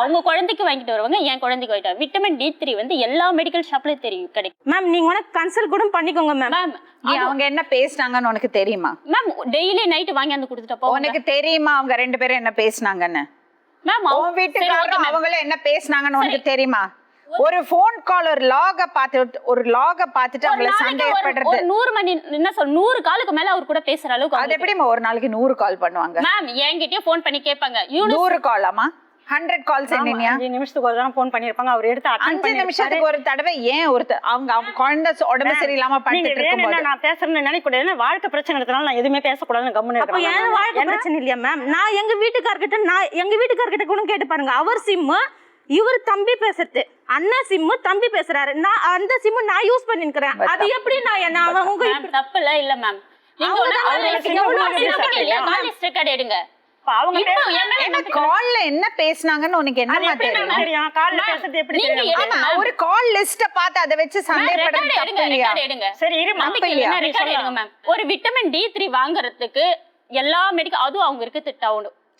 அவங்க குழந்தைக்கு வாங்கிட்டு வருவாங்க என் குழந்தைக்கு வாங்கிட்டு விட்டமின் டி த்ரீ வந்து எல்லா மெடிக்கல் ஷாப்லயும் தெரியும் கிடைக்கும். மேம் நீங்க வேணா கன்சல்ட் கூட பண்ணிக்கோங்க மேம் மேம் அவங்க என்ன பேசுனாங்கன்னு உனக்கு தெரியுமா? மேம் டெய்லி நைட் வாங்கி வந்து கொடுத்துட்டு போவாங்க உனக்கு தெரியுமா அவங்க ரெண்டு பேரும் என்ன பேசுனாங்கன்னு? மேம் உன் வீட்டுக்காரரும் அவங்களும் என்ன பேசுனாங்கன்னு உனக்கு தெரியுமா? ஒரு ஃபோன் கால் ஒரு லாக பார்த்து ஒரு லாக பார்த்துட்டு அவங்கள சந்தேகப்படுறது ஒரு நூறு மணி என்ன சொல் நூறு காலுக்கு மேல அவர் கூட பேசுற அளவுக்கு அது எப்படிமா ஒரு நாளைக்கு நூறு கால் பண்ணுவாங்க? மேம் என்கிட்டயே ஃபோன் பண்ணி கேட்பாங்க. நூறு காலாமா ஹண்ட்ரட் கால்ஸ் என்னனியா அஞ்சு நிமிஷத்துக்கு ஒரு தடவை ஃபோன் பண்ணிருப்பாங்க அவர் எடுத்து அஞ்சு நிமிஷத்துக்கு ஒரு தடவை ஏன் ஒருத்தர் அவங்க அவங்க குழந்தை உடம்பு சரியில்லாம வேணும்னா இருக்கும்போது. நான் பேசுறேன்னு நினைக்க கூடாது வாழ்க்கை பிரச்சனை எடுத்தனால நான் எதுவுமே பேசக்கூடாதுன்னு கம்முன்னு அப்ப என் வாழ்க்கை பிரச்சனை இல்லையா மேம்? நான் எங்க வீட்டுக்காரர்கிட்ட நான் எங்க வீட்டுக்காரர்கிட்ட கூட கேட்டு பாருங்க. அவர் சிம்மு இவர் தம்பி பேசுறது. அண்ணா சிம்மு தம்பி பேசுறாரு. நான் அந்த சிம்மு நான் யூஸ் பண்ணிருக்கிறேன் அது எப்படி நான் என்ன மேம் தப்பு இல்ல இல்ல மேம். நீங்க என்ன கால்ல என்ன பேசுனாங்கன்னு உனக்கு எப்படி தெரியும்? கால்ல பேசுறது எப்படி தெரியும்? ஒரு கால் லிஸ்ட பார்த்து அதை வச்சு சந்தேகப்படுறது தப்பு இல்லையா? சரி எடுங்க மேம் ஒரு விட்டமின் டி த்ரீ வாங்குறதுக்கு எல்லா மெடிக்கல் அதுவும் அவங்க இருக்கிறது டவுன்